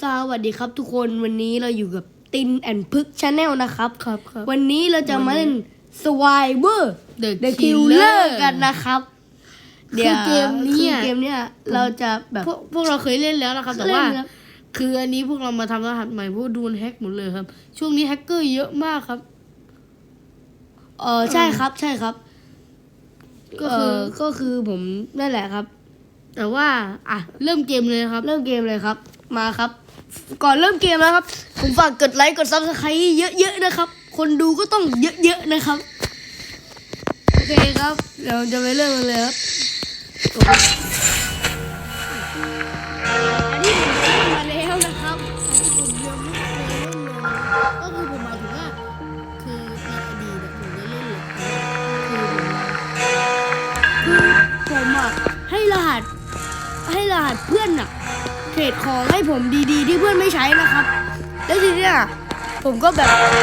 สวัสดีครับทุกคนวันนี้เราอยู่กับตินแอนพึกชาแนลนะครับครับครับวันนี้เราจะมาเล่น Survivor The The Killer Killer กันนะครับคือเกมเนี้ย คือเกมเนี้ยเราจะแบบ พวกพวกเราเคยเล่นแล้วนะครับ แต่ว่าเล่นแล้ว คืออันนี้พวกเรามาทำรหัสใหม่พวกโดนแฮ็กหมดเลยครับ ช่วงนี้แฮกเกอร์เยอะมากครับ เออใช่ครับใช่ครับก็คือเก็คือผมนั่นแหละครับ แต่ว่า อะ เริ่มเกมเลยครับ เริ่มเกมเลยครับ มาครับ ก่อนเริ่มเกมนะครับ ผมฝากกดไลค์กดซับสไครต์เยอะๆนะครับ คนดูก็ต้องเยอะๆนะครับ โอเคครับ เดี๋ยวจะไปเริ่มกันเลยครับอันนี้ผมเล่นมาแล้วนะครับอันนี้ผมยังไม่เคยเล่นเลยก็คือผมหมายถึงว่าคือในอดีตเนี่ยผมได้เล่นเลยคือผมคือผมอะให้รหัสให้รหัสเพื่อนอะ รดของให้ผมดีๆ ที่เพื่อนไม่ใช้นะครับ แล้วทีเนี้ยผมก็แบบไป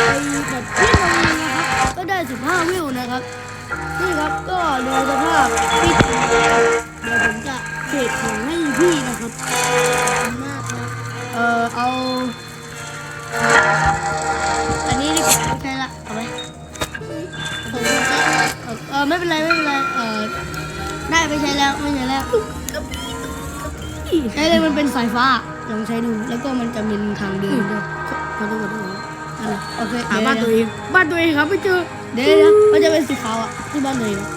แบบเล่นวันนึงนะครับ ก็ได้ 15 วิวนะครับ นี่ครับก็โดยสภาพปิดเดี๋ยวผมจะเทรดของให้พี่นะครับขอบคุณมากครับเออเอา อันนี้ดีกว่าไม่ใช่ละเอาไหมผมจะใช้เออเออไม่เป็นไรไม่เป็นไรเออได้ไม่ใช้แล้วไม่ใช้แล้ว ใช้เลยมันเป็นสายฟ้าลองใช้ดู แล้วก็มันจะมีทางเดินด้วยขอโทษขอโทษอะไรโอเคหาบ้านตัวเอง บ้านตัวเองครับไม่เจอ เดี๋ยวเดี๋ยวมันจะเป็นสีขาวอะที่บ้านเลยนะ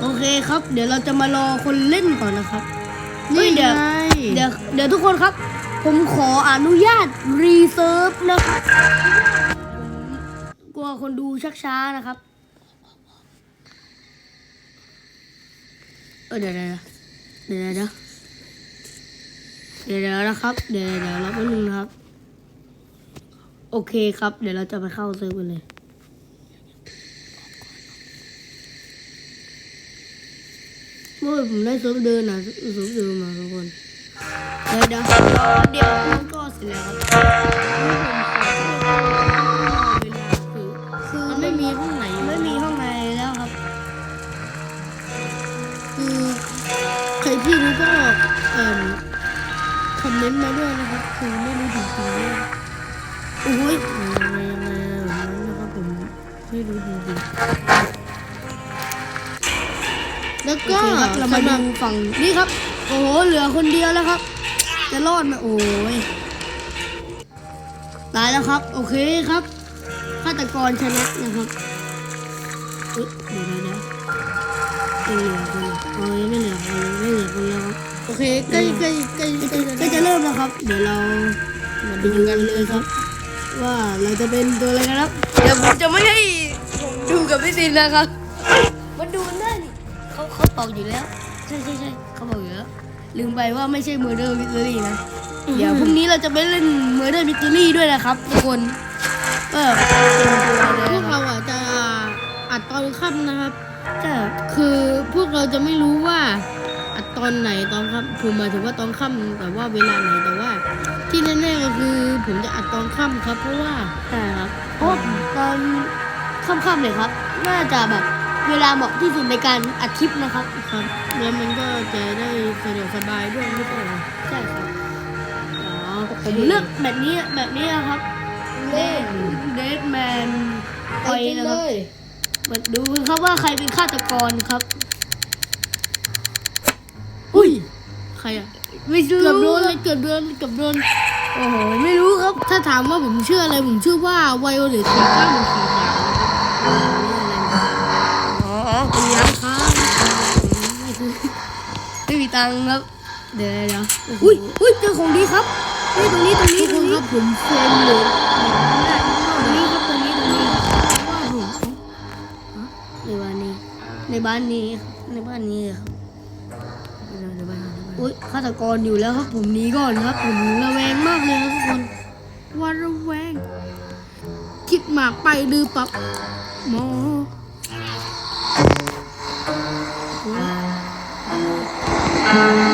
โอเคครับ เดี๋ยวเราจะมารอคนเล่นก่อนนะครับเฮ้ยเดี๋ยวไงเดี๋ยวเดี๋ยวทุกคนครับ ผมขออนุญาตรีเซิร์ฟนะครับกลัวคนดูชักช้านะครับเออเดี๋ยวเดี๋ยวเดี๋ยวเดี๋ยว เดี๋ยวเดี๋ยวนะครับ เดี๋ยวเดี๋ยวเราแป๊บนึงนะครับ โอเคครับ เดี๋ยวเราจะไปเข้าเซิร์ฟกันเลยเมื่อผมได้เซิร์ฟเดินนะเซิร์ฟเดินมาทุกคนเดี๋ยวเดี๋ยวเดี๋ยวมันก็เสร็จแล้วครับคือไม่มีห้องไหนไม่มีห้องในแล้วครับ คือใครที่รู้ก็เอ่อ เมนต์มาด้วยนะครับ คือไม่รู้จริงๆว่าโอ้ยยังไงยังไงแบบนั้นนะครับผมไม่รู้จริงๆแล้วโอก็เคครับเรามาสำหดูรับฝั่งนี้ครับ โอ้โหเหลือคนเดียวแล้วครับ จะรอดไหมโอ้ยตายแล้วครับ โอเคครับฆาตกรชนะนะครับเฮ้ยเดี๋ยวเดี๋ยวเดี๋ยวยังเหลือคนอ๋อยังไม่เหลือคนยังไม่เหลือคนแล้วครับโอเคใกล้ใกล้ใกล้ใกล้ก็จะเริ่มแล้วครับ เดี๋ยวเรามาดูกันเลยครับ ว่าเราจะเป็นตัวอะไรกันครับ เดี๋ยวผมจะไม่ให้ผมดูกับพี่ซินนะครับมาดูกันได้นี่เขาเขาบอกอยู่แล้ว ใช่ใช่ใช่เขาบอกอยู่แล้ว ลืมไปว่าไม่ใช่ Murder Mystery นะ เดี๋ยวพรุ่งนี้เราจะไปเล่น Murder Mystery ด้วยนะครับทุกคน เออเป็นตัวอะไรพวกนะคเรารับอะจะอัดตอนค่ำนะครับใช่ครับคือพวกเราจะไม่รู้ว่า อัดตอนไหนตอนค่ำผมหมายถึงว่าตอนค่ำแต่ว่าเวลาไหนแต่ว่า ที่แน่ๆก็คือผมจะอัดตอนค่ำครับ เพราะว่าใช่ครับเพราะว่าตอนค่ำๆเลยครับ น่าจะแบบเวลาเหมาะที่สุดในการอัดคลิปนะครับครับแล้วมันก็จะได้สะดวกสบายด้วยไม่ใช่เหรอใช่ครับอ๋อผมเลือกแบบนี้แบบนี้นะครับเล่นเดดแมนไปนะครับมาดูครับว่าใครเป็นฆาตกรครับ อุ้ยใครอะไม่รู้เกือบโดนเลยเกือบโดนเกือบโดนโอ้โหไม่รู้ครับ ถ้าถามว่าผมเชื่ออะไรผมเชื่อว่าไวโอเลตสีฟ้าเหมือนสีขาวอ๋อเป็นร้านค้าไม่มีตังค์ครับเดี๋ยวเดี๋ยวอุ้ยอุ้ยเจอของดีครับนี่ตรงนี้ตรงนี้ทุกตครงนคนี้รับผมเฟรนเลยตรงนี้ครับตรงนี้ตรงนี้ว่าผมในบ้านนี้ในบ้านนี้ในบ้านนี้ครับเดี๋ยวเดี๋ยวไปหาเดี๋ยวไปหา อุ้ยฆาตกรอยู่แล้วครับผมนีก่อนครับผมระแวงมากเลยครับทุกคนว่าระแวง คิดหมากไปลือปับหมอนั่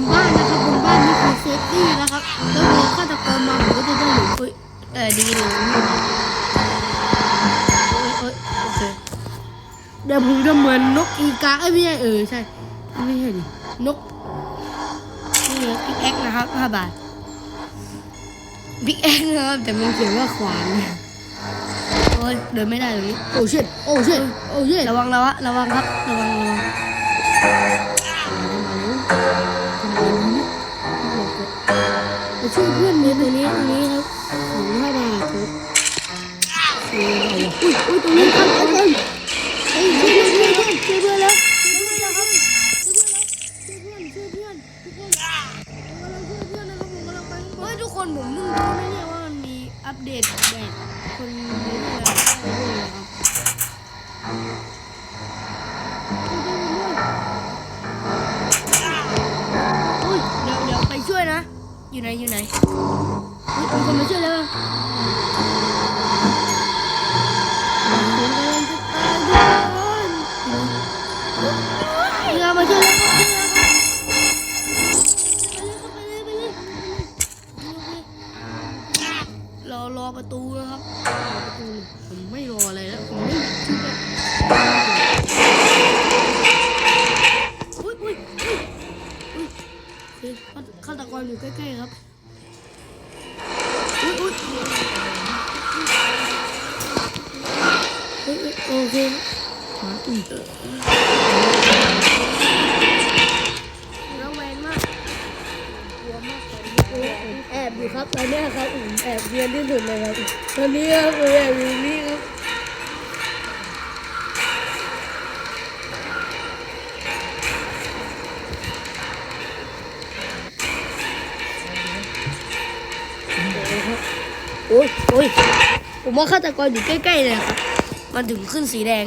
นบ้านนะครับบนบ้านนี่คือเซฟตี้นะครับแล้วพอฆาตกรมาผมก็จะได้หลบเฮ้ยเออดีเลยโอ้ยโอ้ยโอเคเดี๋ยวผมจะเหมือนนกอีกาเอ้ยไม่ใช่เออใช่ไม่ใช่ดินกนี่พิกแอคนะครับห้าบาทพิกแอคนะครับแต่มันเขียนว่าขวานโอ้ยเดินไม่ได้ตรงนี้โอ้ชิตโอ้ชิตโอ้ชิตระวังระวังระวังครับระวังระวัง ช่วยเพื่อนเนี่ยตรงนี้ตรงนี้ครับของห้าบาทครับเออเอาวะอุ้ยอุ้ยตรงนี้ครับตรงนี้เอ้ยช่วยเพื่อนช่วยเพื่อนช่วยเพื่อนแล้วช่วยเพื่อนแล้วครับช่วยเพื่อนช่วยเพื่อนทุกคนผมกำลังช่วยเพื่อนนะครับผมกำลังไปข้างบเฮ้นยทุกคนผมเพิ่งรู้นะเนี่ยว่ามันมีอัปเดตแบบคน อยู่ไหนอยู่ไหน ผมแอบอยู่ครับตอนนี้ครับผมแอบเรียนที่สุดเลยครับตอนนี้ครับผมแอบอยู่นี่ครับโอ้ยโอ้ยผมว่าฆาตกรอยู่ใกล้ๆเลยครับมันถึงขึ้นสีแดง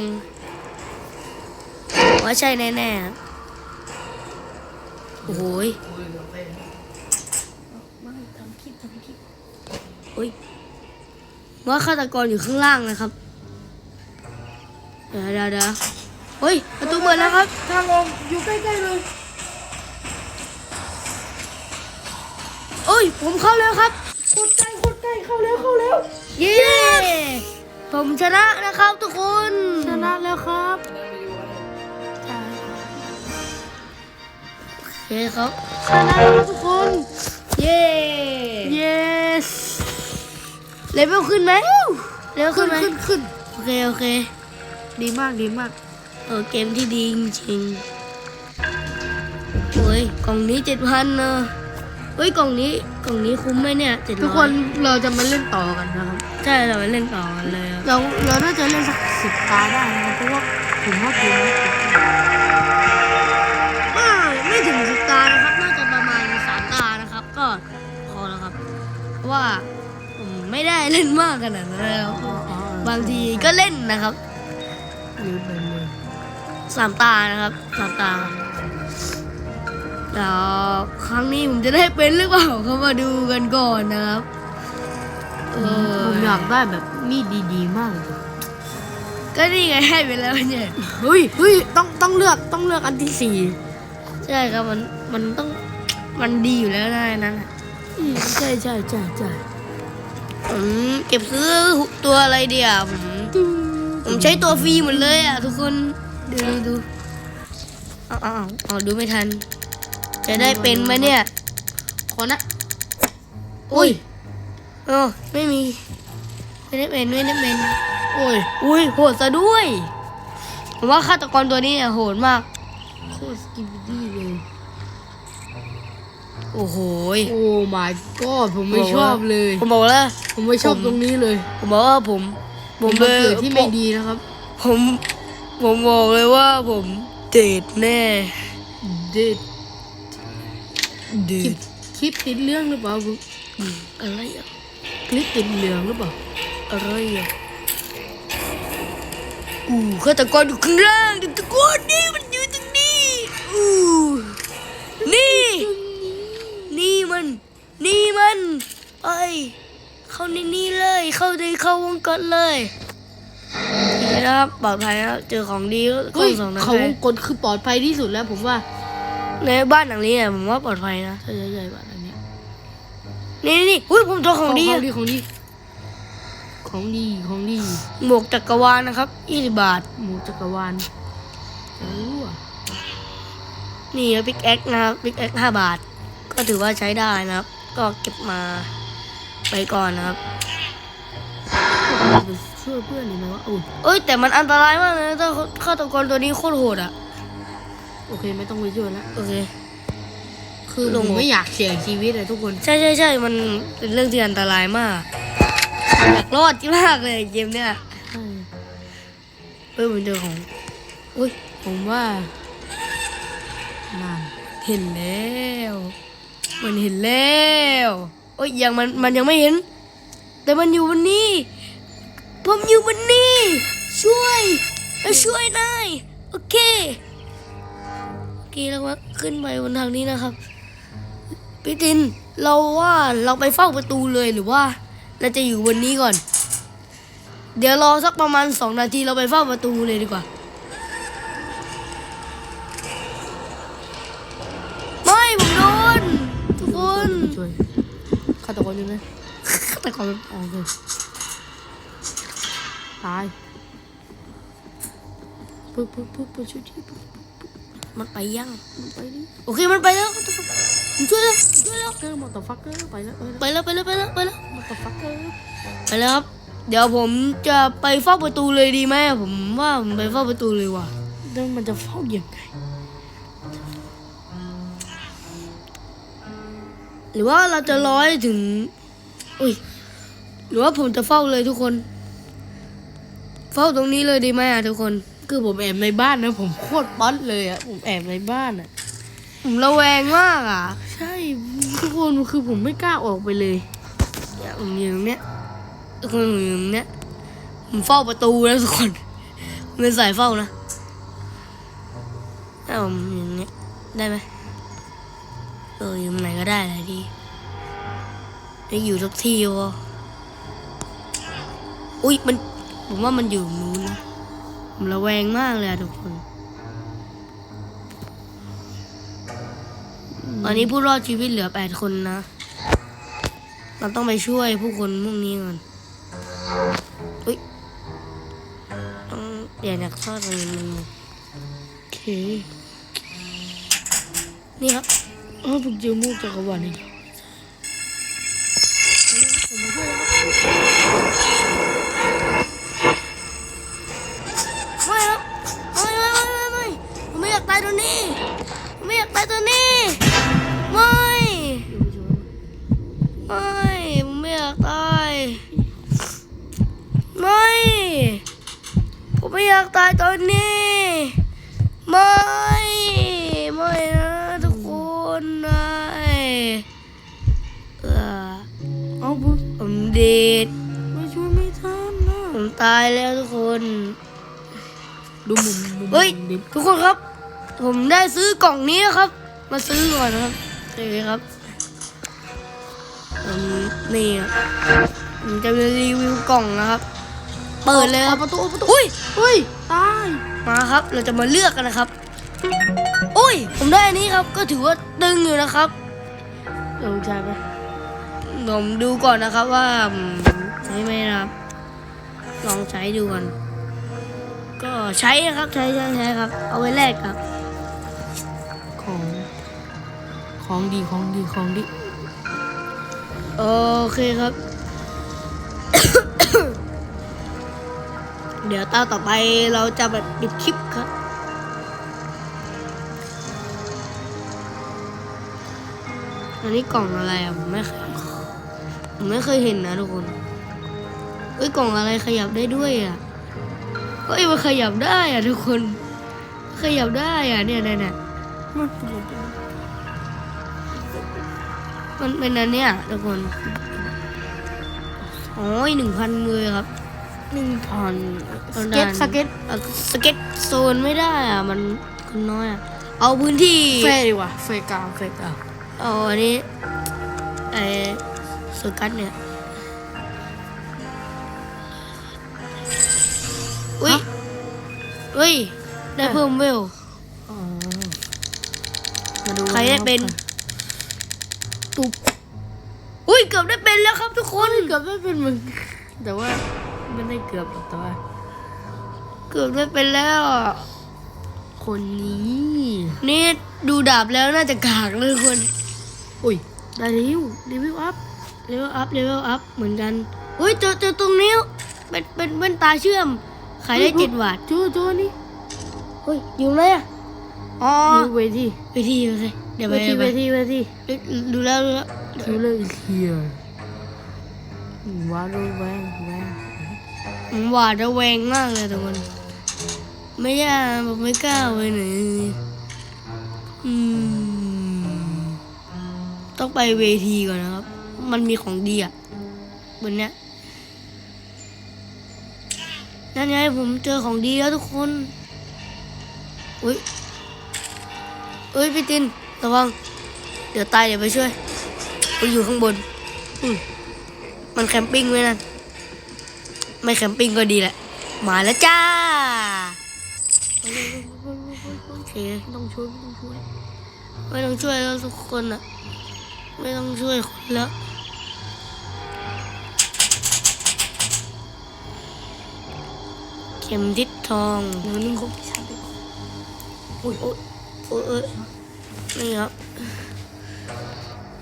ว่าใช่แน่ๆครับโอ้โหยโอ้ยว่าฆาตกรอยู่ข้างล่างนะครับ เดี๋ยวเดี๋ยวเดี๋ยวเฮ้ยประตูเปิดแล้วครับ ทางออกอยู่ใกล้ๆเลยเอ้ย ผมเข้าแล้วครับโคตรใกล้โคตรใกล้เข้าแล้วเข้าแล้ว เย้ผมชนะนะครับทุกคนชนะแล้วครับโอเคครับชนะแล้วครับทุกคน เย้ yes เลเวลขึ้นไหมเลเวลขึ้ขึ้นนไหมขึ้นขึ้นโอเคโอเค ดีมากดีมากเออเกมที่ดีจริงๆโอ้ยกล่องนี้เจ็ดพันเนอะเฮ้ยกล่องนี้กล่องนี้คุ้มไหมเนี่ยเจ็ดทุกคนเราจะมาเล่นต่อกันนะครับ ใช่เราไปเล่นต่อกันเลยครับเราเราน่าจะเล่นสักสิบตาได้นะครับเพราะว่าผมว่าเกมนี้ไม่ไม่ถึงสิบตานะครับ น่าจะประมาณสามตานะครับ ก็พอแล้วครับเพราะว่าผม ไม่ได้เล่นมากขนาดนั้นแล้วบางทีก็เล่นนะครับลืมไปเลยสามตานะครับสามตาแล้วครั้งนี้ผมจะได้เป็นหรือเปล่าเขามาดูกันก่อนนะครับเออผมอยากได้แบบมีดดีๆมากเลยก็นี่ไงให้ไปแล้วเนี่ยเฮ้ยเฮ้ยต้องต้องเลือกต้องเลือกอันที่สี่ใช่ครับมันมันต้องมันดีอยู่แล้วนะอันนั้นอะอืมใช่ใช่ใช่ใช่ ผมเก็บซื้อตัวอะไรเดียวผมผมใช้ตัวฟรีหมดเลยอะทุกคนดูดูอาเอาเอาเอดูไม่ทัน จะได้เป็นไหมเนี่ย ขอนะอุ้ยเออไม่มี ไม่ได้เป็นไม่ได้เป็นโอ้ยอุ้ยโหดซะด้วย ผมว่าฆาตกรตัวนี้เนี่ยโหดมากโคตรสกิล โอ้โหยโอ้ my god ผมไม่ชอบเลย ผมบอกแล้ว ผมไม่ชอบตรงนี้เลยผมบอกว่าผมผมเป็เลนยเกิดที่ไม่ดีนะครับ ผม ผมบอกเลยว่าผมเด็ดแน่เด็ดเด็คลิปดคลิปติดเรื่องหรือเปล่าอะไรอะคลิปติดเหลืองหรือเปล่าอะไรอะอู้ฆาตกรอยู่ข้างล่างฆาตกรนี่มันอยู่ตรงนี้อู้นี่นี่ มัน นี่มันไปเข้าในนี้เลย เข้าในเข้าวงกตเลยนี่นะครับปลอดภัยนะครับเจอของดีก็เฮ้ยสองนะเขาวงกดคือปลอดภัยที่สุดแล้วผมว่า ในบ้านหลังนี้เนี่ยผมว่าปลอดภัยนะใช่ใช่ๆๆแบบนี้นี่นี่นี่อุ้ยผมเจอของดีขอะองดีของดี ของดีของดีหมวกจักรวาลนะครับ20บาท หมูจักรวาลโอ้อะนี่พิกแอคนะครับพิกแอคห้าบาท ก็ถือว่าใช้ได้นะครับ ก็เก็บมาไปก่อนนะครับเราไปช่วยเพื่อนดีไหมวะโอ้ยเอ้ยแต่มันอันตรายมากเลยนะถ้าฆาตกรตัวนี้โคตรโหดอะ โอเคไม่ต้องไปช่วยแล้วโอเค คือลผงมไม่อยากเสี่ยงชีวิตเลยทุกคน ใช่ใช่ใช่มันเป็นเรื่องที่อันตรายมากอยากรอดมากเลยเกมเนี้ยใช่เฮ้ยผมเจอของอุ้ยผมว่านั่นเห็นแล้ว มันเห็นแล้วโอ้ยยังมันมันยังไม่เห็น แต่มันอยู่บนนี้ ผมอยู่บนนี้ ช่วยช่วยหน่อยโอเคโอเคแล้วว่าขึ้นไปบนทางนี้นะครับพี่ตินเราว่าเราไปเฝ้าประตูเลยหรือว่าเราจะอยู่บนนี้ก่อน เดี๋ยวรอสักประมาณสองนาทีเราไปเฝ้าประตูเลยดีกว่า ช่วยฆาตกรอยู่ไหมแต่ก่อนโอเคตายปึ๊บปึ๊บปึ๊บปึ๊บช่วยทีปึ๊บมันไปยังมันไปดิโอเคมันไปแล้วผมช่วยแล้วช่วยแล้วเกอมอเตอร์ฟักเกอร์ไปแล้วไปแล้วไปแล้วไปแล้วไปแล้วมอเตอร์ฟักเกอร์ไปแล้วครับเดี๋ยวผมจะไปเฝ้าประตูเลยดีไหมผมว่าผมไปเฝ้าประตูเลยว่ะแล้วมันจะเฝ้ายังไง หรือว่าเราจะร้อยถึง อุ้ย หรือว่าผมจะเฝ้าเลยทุกคน เฝ้าตรงนี้เลยดีไหมอะทุกคน คือผมแอบในบ้านนะ ผมโคตรป๊อตเลยอะ ผมแอบในบ้านอะ ผมระแวงมากอะ ใช่ทุกคนคือผมไม่กล้าออกไปเลยเนี่ยผมอยู่ตรงเนี้ยทุกคนผมอยู่ตรงเนี้ย ผมเฝ้าประตูแล้วทุกคนผมเป็นสายเฝ้านะถ้าผมอยู่ตรงเนี้ยได้ไหมเอออยู่ตรงไหนก็ได้แหละดีได้อยู่ทุกที่วะอุ้ยมันผมว่ามันอยู่นู้นนะผมระแวงมากเลยอะทุกคนตอนนี้ผู้รอดชีวิตเหลือแปดคนนะ เราต้องไปช่วยผู้คนพวกนี้ก่อนอุ้ยต้องเปลี่ยนจากซอดตรงนี้มันโอเค นี่ครับ อ๋อผมเจอมูกจักรวาลนี่ไม่ครับไม่ไม่ไม่ไม่ไม่ผมไม่อยากตายตัวนี้ผมไม่อยากตายตัวนี้ ไม่ไม่ผมไม่อยากตายไม่ผมไม่อยากตายตอนนี้ไม่ ผมเด็ดไม่ช่วยไม่ทันนะผมตายแล้วทุกคน ดูมุมมุมเฮ้ย ดิทุกคนครับ ผมได้ซื้อกล่องนี้นะครับ มาซื้อก่อนนะครับโอเคครับอืมนี่ครับผมจะมารีวิวกล่องนะครับ เปิดเลยครับ อาประตูเอาประตูอุ้ยเฮ้ย ตายมาครับ เราจะมาเลือกกันนะครับ อุ้ย ผมได้อันนี้ครับ ก็ถือว่าตึงอยู่นะครับเออใช่ไหม ผมดูก่อนนะครับว่าอืมใช้ไหมนะครับ ลองใช้ดูก่อน ก็ใช้นะครับใช้ใช้ใช้ครับ เอาไว้แลกครับ ของ ของดีของดีของดี โอเคครับ เดี๋ยวตาต่อไปเราจะแบบปิดคลิปครับอันนี้กล่องอะไรอะผมไม่เคย ผมไม่เคยเห็นนะทุกคนเฮ้ยกล่องอะไรขยับได้ด้วยอะเฮ้ยมันขยับได้อะทุกคน ขยับได้อะเนี่ยเนี่ยเนี่ยมันเป็นอะไรมันเป็นอันเนี้ยทุกคนโอ้ยหนึ่งพันเลยครับหนึ่งพันตอนสเก็ตนั้นสเก็ตอะสเก็ตโซนไม่ได้อะมันคนน้อยอะเอาพื้นที่เฟยดีกว่าเฟยกลางเฟยกลางเอาอันนี้ไอ้ สกัดเนี่ยอุ้ยอุ้ย ได้เพิ่มเวลอ๋อมาดูใครได้เป็น ตุบอุ้ย เกือบได้เป็นแล้วครับทุกคน เกือบได้เป็นมึงแต่ว่าไม่ได้เกือบหรอกแต่ว่า เกือบได้เป็นแล้วอะคนนี้ นี่ดูดาบแล้วน่าจะกากเลยทุกคน อุ้ย ได้แล้วรีวิวอัพ เลเวลอัพเลเวลอัพเหมือนกันอุ้ยเจอเจอตรงนี้เป็นเป็นแว่นตาเชื่อม ขายได้เจ็ดบาทเจอเจอนี่เฮ้ยอยู่เลยอะอ๋อดูเวทีเวทีโอเคเดี๋ยวเวไปทีเดี๋ยวเวไปทีเวทีดูแล้วดูแล้วคิวเลอร์เฮียว้าวแวงแวงผมหวาดระแวงมากเลยทุกคนไม่ยากผมไม่กล้าไปไหนเลยอืมต้องไปเวทีก่อนนะครับ มันมีของดีอะบนเนี้ยนั่นไงผมเจอของดีแล้วทุกคนอุ้ยอุ้ยพี่ตินระวัง เดี๋ยวตายเดี๋ยวไปช่วยไปอยู่ข้างบนอืมมันแคมปิ้งไว้นั่นไม่แคมปิ้งก็ดีแหละ มาแล้วจ้าโอเคต้องช่วยต้องช่วย ไม่ต้องช่วยแล้วทุกคนอะ ไม่ต้องช่วยคนแล้ว ข็มทิศทองเนื้อนึ่งครบที่ชัดเลยโอ้ยโอ้ยโอ้ยเอ้ยนี่ครับ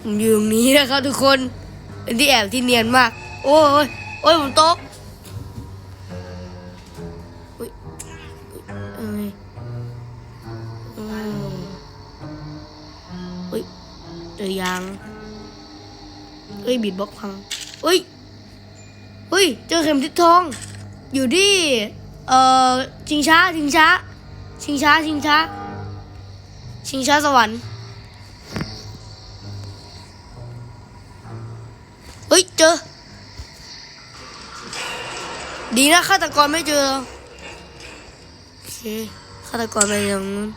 ผมอยู่ตรงนี้นะครับทุกคนเป็นที่แอบที่เนียนมาก โอ้ยโอ้ยผมตกโอ้ยโอ้ยเอ้ยอืมโอ้ยเจอยางเอ้ยบีดบล็อกพังเอ้ยเฮ้ย เจอเข็มทิศทอง อยู่ที่ เอ่อชิงช้าชิงช้าชิงช้าชิงช้าชิงช้าสวรรค์เฮ้ยเจอ ดีนะฆาตกรไม่เจอเราโอเคฆาตกรไปอย่างนู้น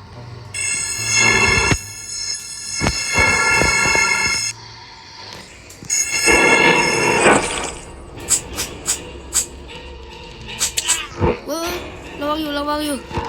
ร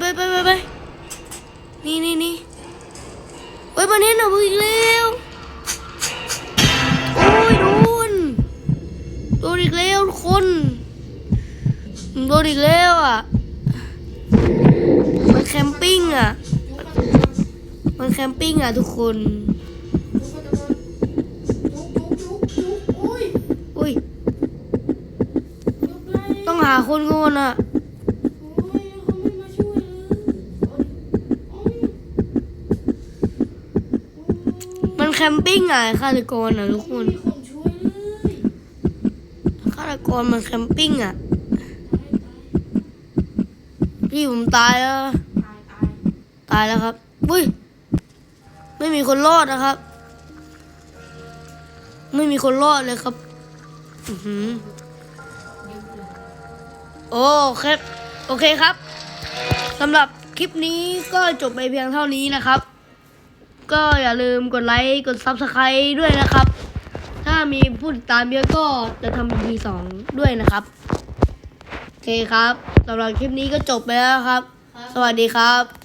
ไปไปไปไปไปนี่นี่นี่เฮ้ยมันเห็นเราอีกแล้วโอ้ยโดนโดนอีกแล้วทุกคนโดนอีกแล้วอะมันแคมปิ้งอะมันแคมปิ้งอะทุกคนอุ้ยต้องหาคนก่นอะ มันแคแคมปิ้งอะฆาตกรอะทุกคนมีคนช่วยเลยฆาตกรมาแคมปิ้งอะพี่ผมตายแล้ว ตายแล้วครับอุ้ยไม่มีคนรอดนะครับ ไม่มีคนรอดเลยครับอือหือเยอะเลยโอเคโอเคครับสำหรับคลิปนี้ก็จบไปเพียงเท่านี้นะครับ ก็อย่าลืมกดไลค์กด Subscribe ด้วยนะครับ ถ้ามีผู้ติดตามเยอะก็จะทำ EP สองด้วยนะครับ โอเคครับสำหรับคลิปนี้ก็จบไปแล้วครับ สวัสดีครับ